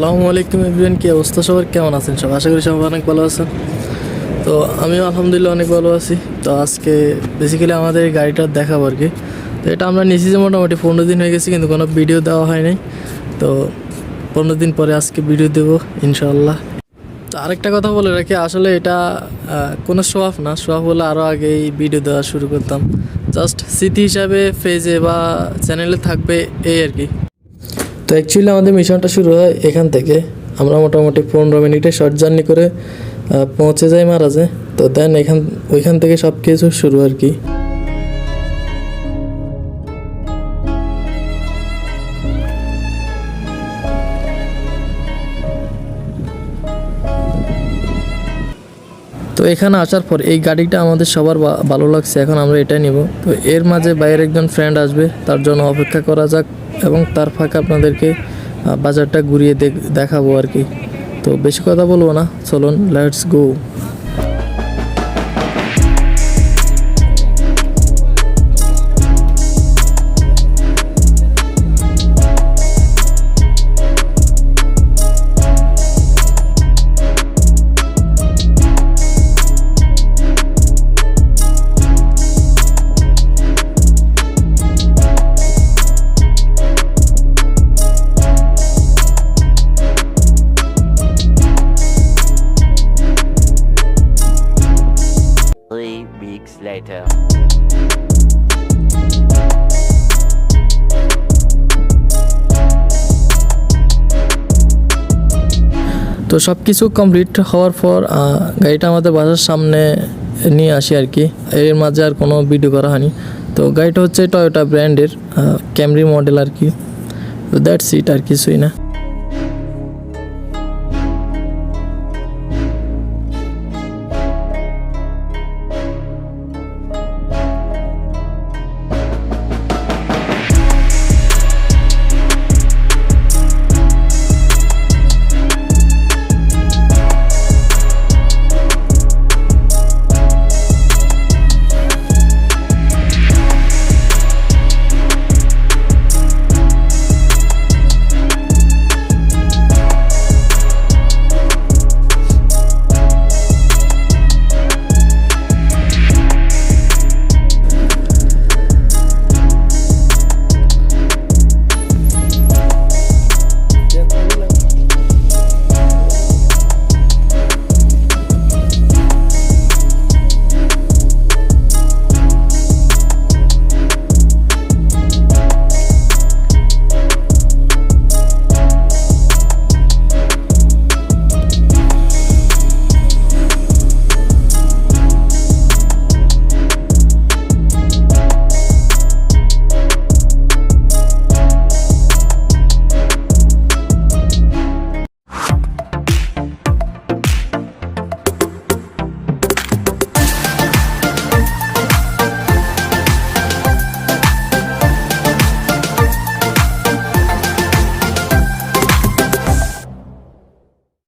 আসসালামু আলাইকুম এভরিওয়ান, কি অবস্থা সবার? কেমন আছেন সব আশা করি সবাই অনেক ভালো আছেন। তো আমিও আলহামদুলিল্লাহ অনেক ভালো আছি। তো আজকে বেসিক্যালি আমাদের গাড়িটা দেখাবো আর কি। তো এটা আমরা নিয়েছি যে মোটামুটি পনেরো দিন হয়ে গেছে, কিন্তু কোনো ভিডিও দেওয়া হয় নাই। তো পনেরো দিন পরে আজকে ভিডিও দেবো ইনশাল্লাহ তো আরেকটা কথা বলে রাখি, আসলে এটা কোনো অফ না। অফ হলে আরও আগেই ভিডিও দেওয়া শুরু করতাম। জাস্ট স্মৃতি হিসাবে ফেজে বা চ্যানেলে থাকবে এই আর কি। তো অ্যাকচুয়ালি আমাদের মিশনটা শুরু হয় এখান থেকে। আমরা মোটামুটি পনেরো মিনিটে শর্ট জার্নি করে পৌঁছে যাই মারাজে। তো দেন এখান, ওইখান থেকে সব কিছু শুরু আর কি। তো এখানে আসার পর এই গাড়িটা আমাদের সবার ভালো লাগছে, এখন আমরা এটাই নিব। তো এর মাঝে বাইরের একজন ফ্রেন্ড আসবে, তার জন্য অপেক্ষা করা যাক এবং তার ফাঁকে আপনাদেরকে বাজারটা ঘুরিয়ে দেখ- দেখাবো আর কি। তো বেশি কথা বলব না, চলুন লেটস গো later. তো সব কিছু কমপ্লিট হওয়ার পর গাড়িটা আমাদের বাসার সামনে নিয়ে আসি আর কি। এর মাঝে আর কোনো ভিডিও করা হয়নি। তো গাড়িটা হচ্ছে টয়োটা ব্র্যান্ডের ক্যামরি মডেল আর কি। তো দ্যাটস ইট আর কিছুই না।